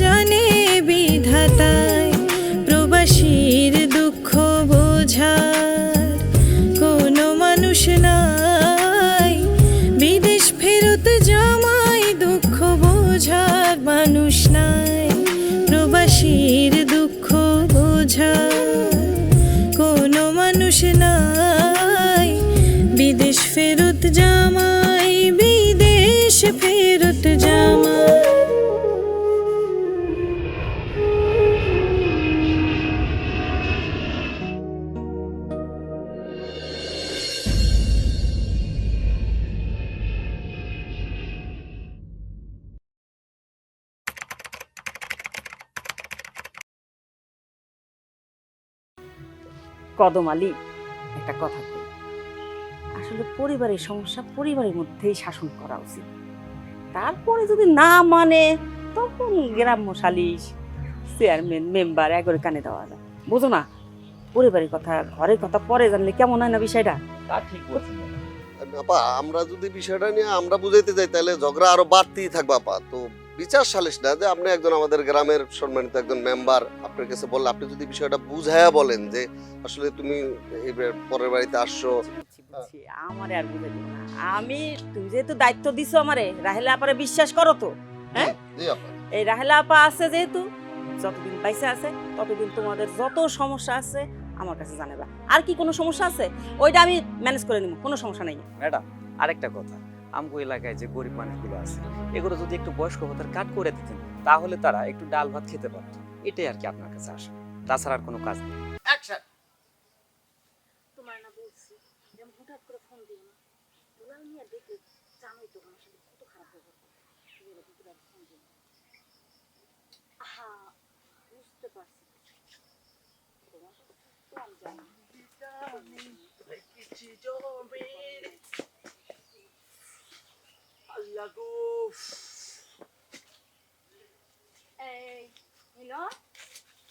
জানে বিধাতায় প্রবাসীর দুঃখ বোঝার। কোনো মানুষ নাই, বিদেশ ফেরত জামাই দুঃখ বোঝার। মানুষ নাই, প্রবাসীর কদম আলী একটা কথা কই। আসলে পরিবারের সমস্যা পরিবারের মধ্যেই শাসন করা উচিত। তারপরে যদি না মানে তখন গ্রাম্য সালিশ চেয়ারম্যান মেম্বার একবারে কানে দেওয়া যায়। বুঝো না পরিবারের কথা ঘরের কথা পরে জানলে কেমন হয় না বিষয়টা? তা ঠিক বলছেন আপা আমরা যদি বিষয়টা নিয়ে আমরা বুঝাইতে যাই তাহলে ঝগড়া আরও বাড়তেই থাকবে আপা। তো বিচার সালিশ না যে আপনি একজন আমাদের গ্রামের সম্মানিত একজন মেম্বার আপনার কাছে বললে আপনি যদি বিষয়টা বুঝাইয়া বলেন যে আসলে তুমি পরের বাড়িতে আসছো। আমারে আর বুঝে না। আমি তুমি যেহেতু দায়িত্ব দিছো আমারে রাহেলা আপারে বিশ্বাস করো তো হ্যাঁ? এই রাহেলা আপা আছে যেহেতু যতদিন পাইসে আছে ততদিন তোমাদের যত সমস্যা আছে আমার কাছে জানাবা আর কি কোনো সমস্যা আছে? ওইটা আমি ম্যানেজ করে নিব কোনো সমস্যা নাই। ম্যাডাম আরেকটা কথা। আমগো এলাকায় যে গরিব মানুষগুলো আছে এগুলো যদি একটু বয়স্ক ভাতার কাট করে দিতেন তাহলে তারা একটু ডাল ভাত খেতে পারত। এটাই আর কি আপনার কাছে আসা তাছাড়া আর কোনো কাজ নেই। তোমার না বলছি যেমন হঠাৎ করে ফোন দিও না দুলাল মিয়া দেখলে জানোই তো আমার সাথে কত খারাপ ফোন আহা বুঝতে পারছি। তোমার সাথে তো আমি জানি এই মিলন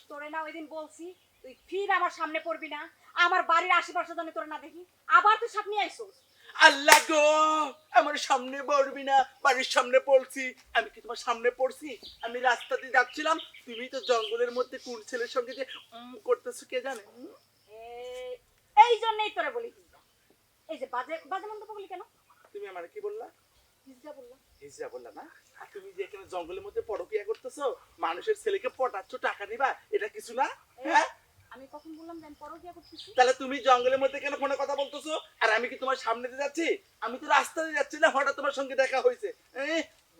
তোরে না ওইদিন বলছি তুই ফির আমার সামনে পড়বি না। আমার বাড়ির আশেপাশে জানি তোরে না দেখি আবার তুই সামনে আইসোস। আল্লাহ গো আমার সামনে পড়বি না বাড়ির সামনে পড়ছি। আমি কি তোমার সামনে পড়ছি? আমি রাস্তা দিয়ে যাচ্ছিলাম তুমি তো জঙ্গলের মধ্যে কোন ছেলের সঙ্গে যে উম করতেছো কে জানে? এই- জন্যই তোরে বলি। এই যে বাজে বাজে মন্তব্য বলি কেন? তুমি আমার কি বললা? হিজড়া বললা না? আর তুমি যে এখানে জঙ্গলের মধ্যে পরকিয়া করতেছো মানুষের ছেলেকে পটাচ্ছ টাকা নিবা এটা কিছু না? হ্যাঁ? আমি কখন বললাম যে আমি পরকিয়া করতেছি? তাহলে তুমি জঙ্গলের মধ্যে কেন ফোনে কথা বলতেছো? আর আমি কি তোমার সামনে দিয়ে যাচ্ছি? আমি তো রাস্তা দিয়ে যাচ্ছি না হঠাৎ তোমার সঙ্গে দেখা হয়েছে।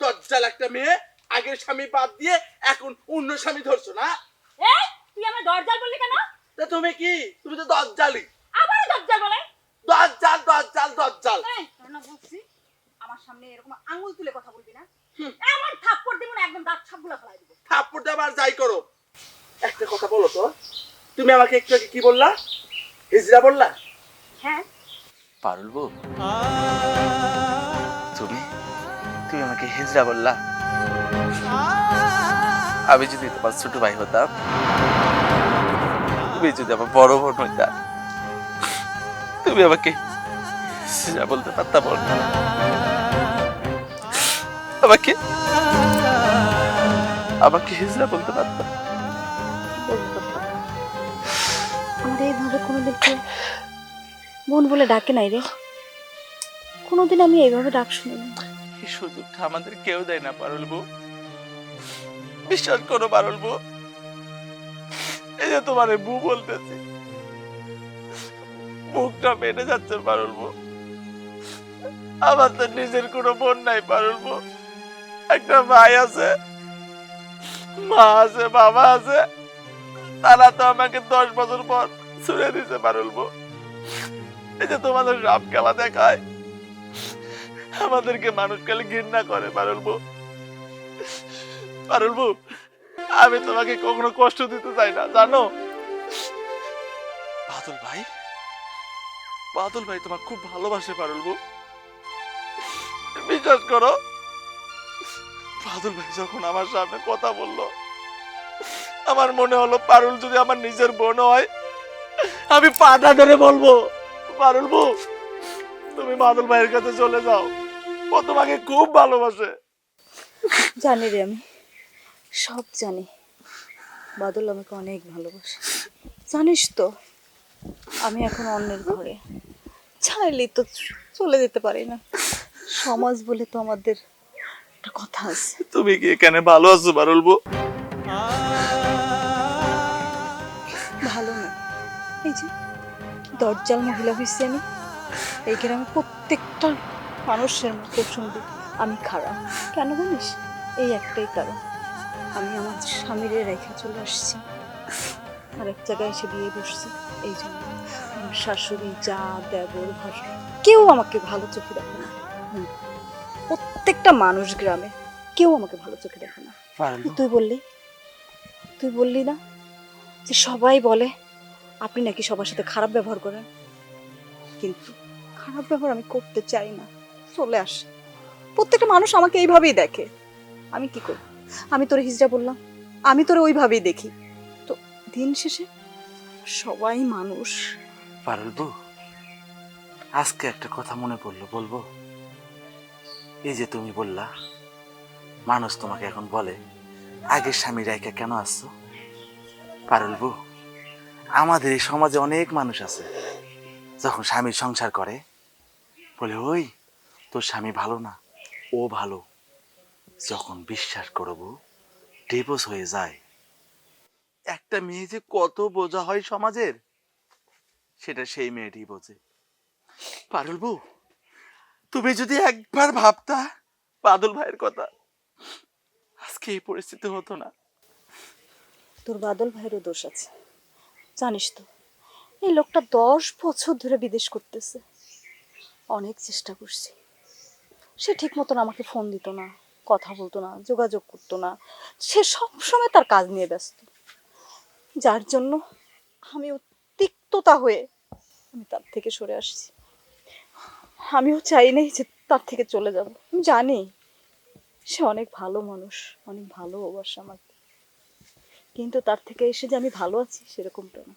দজ্জাল একটা মেয়ে আগের স্বামী বাদ দিয়ে এখন অন্য স্বামী ধরছো না? এই তুই আমার দরজাল বললি কেন? তা তুমি কি? তুমি তো দজ্জালি আবার দরজাল বলে? দজ্জাল দজ্জাল দজ্জাল। এই আমার সামনে এরকম আঙুল তুলে কথা বলবি না? এমন থাপ্পড় দিব না একদম দাঁত ছাপগুলো ফেলাই দিব। থাপ্পড় দেবো আর যাই করো। একটা কথা বলো তো তুমি আমাকে একটু আগে কি বললা? হিজড়া বললা? হ্যাঁ। পারুল বউ তুমি তুমি আমাকে হিজড়া বললা? আমি যদি তোমার ছোট ভাই হতাম তুমি যদি আমার বড় বোন হইতা তুমি আমাকে হিজড়া বলতে পারতাম না। আমাকে? আমাকে হিজড়া বলতে পারতাম আমার এইভাবে কোনোদিন বোন বলে ডাকে নাই রে। কোনোদিন আমি এইভাবে ডাক শুনিনি এই সুযোগটা আমাদের কেউ দেয় না পারুল বউ। বিশ্বাস করো পারুল বউ। এই যে তোমার বু বলতেছি। মুখটা মেটে যাচ্ছে পারুল বউ। আমার তো নিজের কোনো বোন নাই পারুল বউ। একটা ভাই আছে, মা আছে, বাবা আছে। তারা তো আমাকে দশ বছর পর ছুড়ে দিতে পারুল বউ। এই যে তোমাদের সব খেলা দেখায়, আমাদেরকে মানুষ ঘৃণা করে পারুল বউ। আমি তোমাকে কখনো কষ্ট দিতে চাই না, জানো? বাদল ভাই বাদল ভাই তোমার খুব ভালোবাসে পারুল বউ। বিশ্বাস করো বাদল ভাই যখন আমার সামনে কথা বলল, আমার মনে হলো পারুল যদি আমার নিজের বোন হয়, আমি পাটা ধরে বলব, পারুল বউ, তুমি বাদল ভাইয়ের কাছে চলে যাও, ও তোমাকে খুব ভালোবাসে। জানি রে আমি, সব জানি। বাদল আমাকে অনেক ভালোবাসে। জানিস তো, আমি এখন অন্যের ঘরে। চাইলেই তো চলে যেতে পারি না। সমাজ বলে তো আমাদের একটা কথা আছে। তুমি কি এখানে ভালো আছো পারুল বউ? ভালো না। এই যে দরজাল মহিলা হয়েছি আমি। এই গ্রামে প্রত্যেকটা মানুষের মুখে শুনবি আমি খারাপ। কেন জানিস? এই একটাই কারণ। আমি আমার স্বামীরে রেখে চলে আসছি। আর এক জায়গায় এসে বিয়ে বসছি এই জন্য আমার শাশুড়ি যা দেবর ভাসুর কেউ আমাকে ভালো চোখে দেখে না। প্রত্যেকটা মানুষ গ্রামে কেউ আমাকে ভালো চোখে দেখে না। তুই বললি তুই বললি না যে সবাই বলে আপনি নাকি সবার সাথে খারাপ ব্যবহার করেন। কিন্তু খারাপ ব্যবহার আমি করতে চাই না। চলে আস। প্রত্যেকটা মানুষ আমাকে এইভাবেই দেখে। আমি কি করব? আমি তোরে হিজড়া বললাম আমি তোরে ওইভাবেই দেখি। তো দিন শেষে সবাই মানুষ। পারুল আজকে একটা কথা মনে পড়ল বলব? এই যে তুমি বললা, মানুষ তোমাকে এখন বলে, আগের স্বামী রাইকা কেন আসছো? পারুল বউ, আমাদের এই সমাজে অনেক মানুষ আছে, যখন স্বামীর সংসার করে, বলে, ওই, তোর স্বামী ভালো না, ও ভালো। যখন বিশ্বাস করব ডিভোর্স হয়ে যায়। একটা মেয়ে যে কত বোঝা হয় সমাজের, সেটা সেই মেয়েটি বোঝে। পারুল বউ তুমি যদি একবার ভাবতা, বাদল ভাইয়ের কথা, আজকে এই পরিস্থিতি হতো না। তোর বাদল ভাইয়েরও দোষ আছে। জানিস তো, এই লোকটা দশ বছর ধরে বিদেশ করতেছে। অনেক চেষ্টা করছি। সে ঠিক মতন আমাকে ফোন দিত না, কথা বলতো না, যোগাযোগ করতো না। সে সব সময় তার কাজ নিয়ে ব্যস্ত। যার জন্য আমি তিক্ততা হয়ে আমি তার থেকে সরে আসছি। আমিও চাই নাই যে তার থেকে চলে যাব। আমি জানি সে অনেক ভালো মানুষ, অনেক ভালো অবশ্য আমাকে। কিন্তু তার থেকে এসে যে আমি ভালো আছি সেরকমটা না।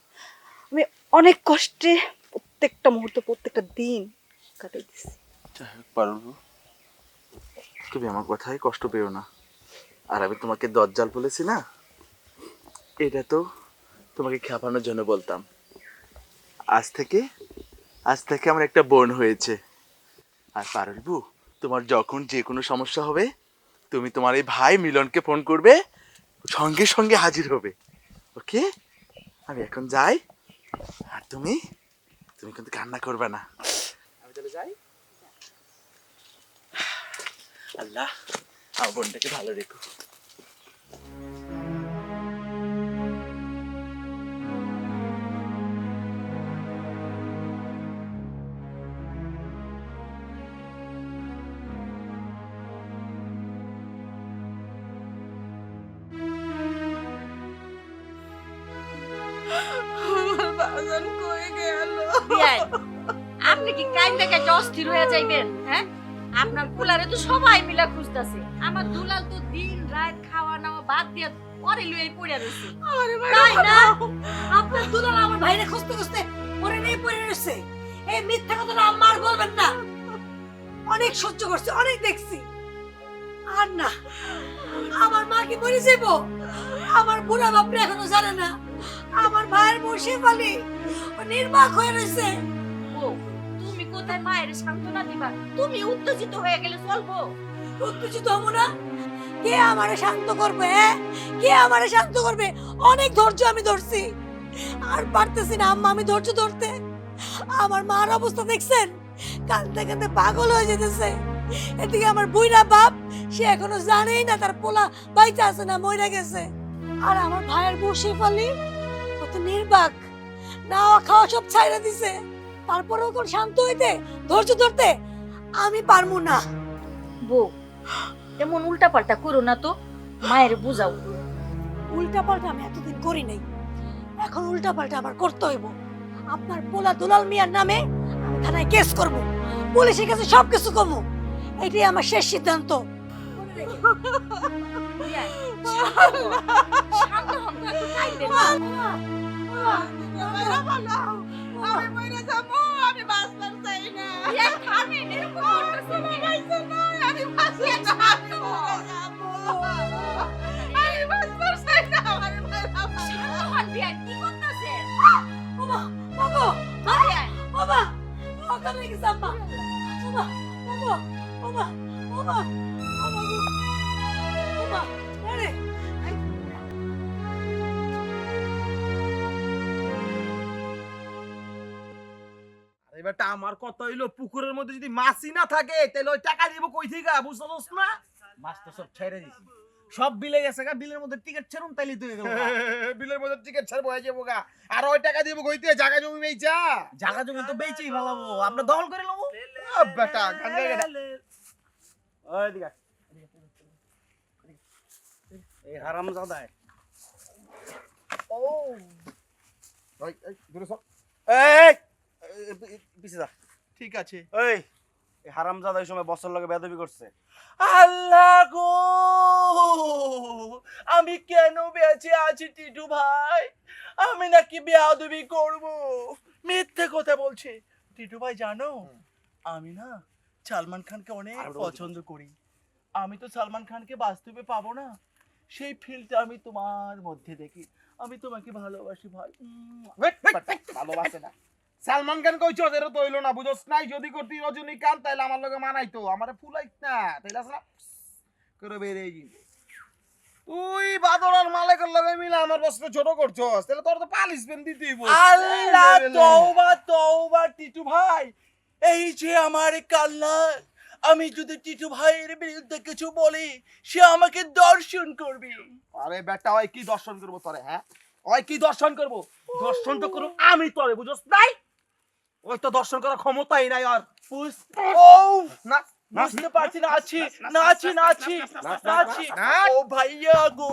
আমি অনেক কষ্টে প্রত্যেকটা মুহূর্ত, প্রত্যেকটা দিন যাই হোক তুমি আমার কথায় কষ্ট পেও না। আর আমি তোমাকে দজ্জাল বলেছি না? এটা তো তোমাকে খেপানোর জন্য বলতাম। আজ থেকে আজ থেকে আমার একটা বোন হয়েছে। আর পারুল বু, তোমার যখন যে কোনো সমস্যা হবে, তুমি তোমার এই ভাই মিলনকে ফোন করবে, সঙ্গে সঙ্গে হাজির হবে। ওকে আমি এখন যাই। আর তুমি? তুমি কিন্তু কান্না করবে না। আমি তাহলে যাই। আল্লাহ, আমার বোনটাকে ভালো রেখো। অস্থির হয়ে যাইবেন হ্যাঁ? আপনার কুলারে তো সবাই মিলা খুঁজতাছে। আমার দুলাল তো দিন রাত খাওয়া নাওয়া বাদ দিয়ে পরে লুই পড়ে রয়েছে তাই না? আপনার দুলাল আমার ভাইরে খুঁজতে খুঁজতে পরে নেই পড়ে রয়েছে এই মিথ্যা কথা আমার বলবেন না। অনেক সহ্য করছি অনেক দেখছি। আর না আমার মা কি মরে যাব আমার বুড়া বাপরে এখনও জানে না। আমার ভাইয়ের বসে পালি ও নির্বাক হয়ে রয়েছে ও কোথায় মায়ের সান্ত্বনা দিবা। তুমি উত্তেজিত হয়ে গেলে চলবো। উত্তেজিত হব না? কে আমারে শান্ত করবে হ্যাঁ কে আমারে শান্ত করবে? অনেক ধৈর্য আমি ধরছি। আর পারতেছি না, আম্মা, আমি ধৈর্য ধরতে। আমার মার অবস্থা দেখছেন? কাঁদতে কাঁদতে পাগল হয়ে যেতেছে। এদিকে আমার বুইরা বাপ, সে এখনও জানেই না তার পোলা বাইচা আছে না মইরা গেছে। আর আমার ভাইয়ের বসে ফালি কত নির্বাক। নাওয়া খাওয়া সব ছাইরা দিছে। তারপরেও কোন শান্ত হইতে ধৈর্য ধরতে আমি পারব না বউ এমন উল্টা পাল্টা করো না তো মায়ের বুঝাও উল্টা পাল্টা আমি এতদিন করি নাই এখন উল্টা পাল্টা আবার করতে হইব আপনার পোলা দুলাল মিয়ার নামে আমি থানায় কেস করব পুলিশের কাছে সব কিছু কমু এটাই আমার শেষ সিদ্ধান্ত শান্ত হন। আমি মরে যাব আমি বাঁচতে চাই না। বিয়াই থামেন, এরকম করতেছেন কেন? আমি বাঁচতে না। আমি বাঁচতে চাই না আমার হন, বিয়াই, কি করতেছেন? বাবা বাবা বিয়াই, বাবা ওখানে গেছে আম্মা বাবা এবারটা আমার কথা হইল? পুকুরের মধ্যে যদি মাছই না থাকে তাহলে ওই টাকা দিব কই থেকে? বুঝছস না? মাছ তো সব ছেড়ে দিছি। সব বিলে গেছে গা বিলের মধ্যে টিকিট ছেড়ুন তাইলে তুই গেল বিলের মধ্যে টিকিট ছাড়বো হয়ে যাব গা। আর ওই টাকা দিব কইতে জায়গা জমি বেচা জায়গা জমি তো বেচেই ভালাবো আমরা দখল করে নেব। বেটা গাঞ্জা গেটা ওই দিকে এই হারাম জাদায় ও। ওই দূরে সর। এই। পিছে যা। ঠিক আছে। এই এই হারাম এই সময় বছর লগে বেদবি করছে। আল্লাহ গো! আমি কেন বেঁচে আছি টিটু ভাই? আমি নাকি বেয়াদবি করব? মিথ্যে কথা বলছে। টিটু ভাই জানো? আমি না সালমান খানকে অনেক পছন্দ করি। আমি তো সালমান খানকে বাস্তবে পাবো না। সেই ফিলটা আমি তোমার মধ্যে দেখি। আমি তোমাকে ভালোবাসি ভাই। ভালোবাসে না। সালমান খান কইছো এরা তো হইল না বুঝছ নাই যদি করতি রজনীকান্ত তাইলে আমার লগে মানাইতো। আমারে ফুলাইত না তাইলে আসলে করে বেরিয়ে যাবে তুই বাদর আর মালিকের লগে মিলে আমার বস্ত্র ছোট করছস তাহলে তোর তো পালিশ পালিশমেন্ট দিতেই আল্লাহ তওবা তওবা টিটু ভাই। এই যে আমার কান্না আমি যদি টিটু ভাইয়ের বিরুদ্ধে কিছু বলি সে আমাকে দর্শন করবে। আরে বেটা ওই কি দর্শন করব তোরে হ্যাঁ? ওই কি দর্শন করব? দর্শন তো করব আমি তোরে বুঝছ নাই? তো দর্শন করার ক্ষমতাই নাই আর। ও না বুঝতে পারছি না আছি না আছি না আছি না আছি। ও ভাইয়া গো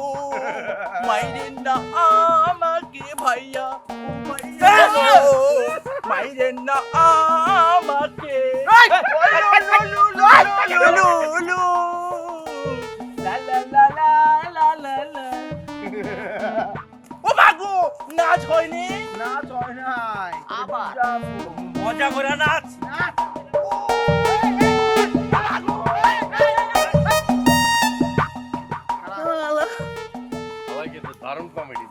মাইরে না আমাকে ভাইয়া ও ভাইয়া গো মাইরে না আমাকে। লু, লু, লু, লু। লা, লা, লা, লা, লা, লা, লা। ও বাগো নাচ হয়নি মজা করে নাচ দারুণ কমেডি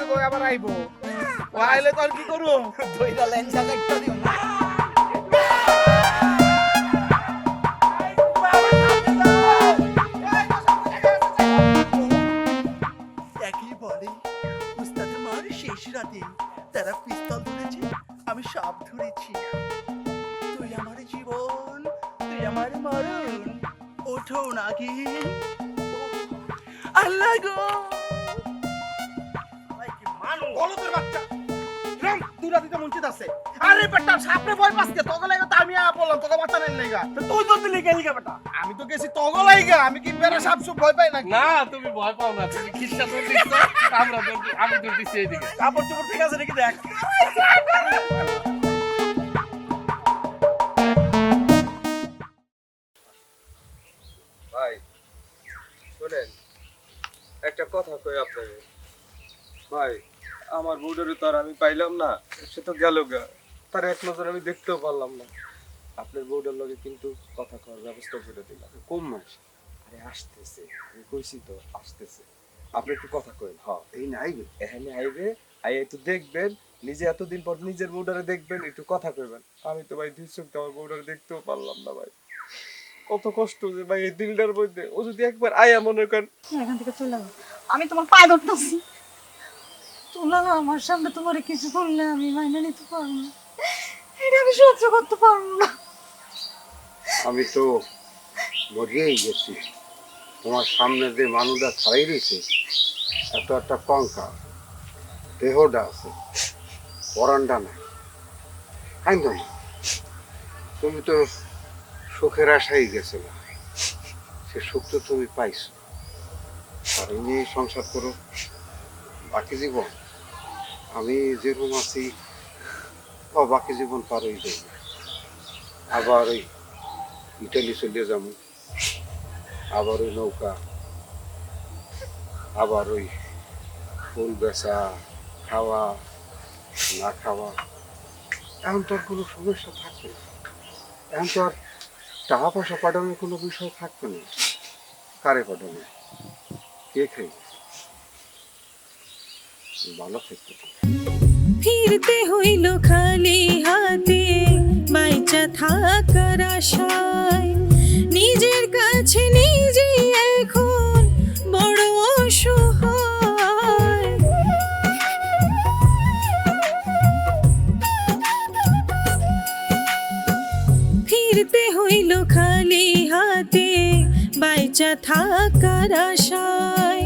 তো আবার আইবো আইলে তো আর কি করব দইটা লেঞ্জা তো আমি আ বললাম তোকে বাচ্চা নেই লাগা তুই তো দিলি গেলি বেটা। আমি তো গেছি তোকে লাগা আমি কি বেড়া সাপ সুপ ভয় পাই নাকি? না তুমি ভয় পাও না তুমি খিস্টা দৌড় দিচ্ছ আমরা দৌড় আমি দৌড় দিচ্ছি এইদিকে। কাপড় চোপড় ঠিক আছে নাকি দেখ? ভাই শোনেন একটা কথা কই আপনাকে। ভাই আমার বউটারে তো আর আমি পাইলাম না সে তো গেল গা। তার এক নজর আমি দেখতেও পারলাম না। আপনার বউটার লগে কিন্তু কথা করার ব্যবস্থা করে দিলাম। কোন মাস? আরে আসতেছে আমি কইছি তো আসতেছে। আপনি একটু কথা কইন। হ এই না আইবে। এখানে আইবে আই একটু দেখবেন নিজে এতদিন পর নিজের বউটারে দেখবেন একটু কথা কইবেন। আমি তো ভাই দুই চোখ দিয়ে আমার বউটারে দেখতেও পারলাম না ভাই। কত কষ্ট যে ভাই এই দিলটার মধ্যে। ও যদি একবার আয়া মনে করেন। এখান থেকে চলে যাও। আমি তোমার পায়ে ধরতেছি। তোলা না আমার সামনে তোমার কিছু করলে আমি মাইনে নিতে পারব না। এটা আমি সহ্য করতে পারব না। আমি তো মরিয়েই গেছি। তোমার সামনে যে মানুষটা ছাড়াই রয়েছে এত একটা কঙ্কা দেহটা আছে পরানটা নাই। কাইন্দ না? তুমি তো সুখের আশাই গেছিল সে সুখ তো তুমি পাইছো। আর এই নিয়ে সংসার করো, বাকি জীবন আমি যেরকম আছি বাকি জীবন পার হয়ে যাবে আবার ওই ইটালি চলে যাব আবার ওই নৌকা, আবার ওই ফুল বেচা, খাওয়া, না খাওয়া, এখন তো আর কোনো সমস্যা থাকবে এখন তো আর টাকা পয়সা পাঠানোর কোনো বিষয় থাকবে না। কারে পাঠানো কে খাই ভালো থাকবে। ফিরতে হইল খালি হাতে। বাইচা থাকার আশায়, নিজের কাছে নিজে এখন বড় অসহায়। ফিরতে হইল খালি হাতে, বাইচা থাকার আশায়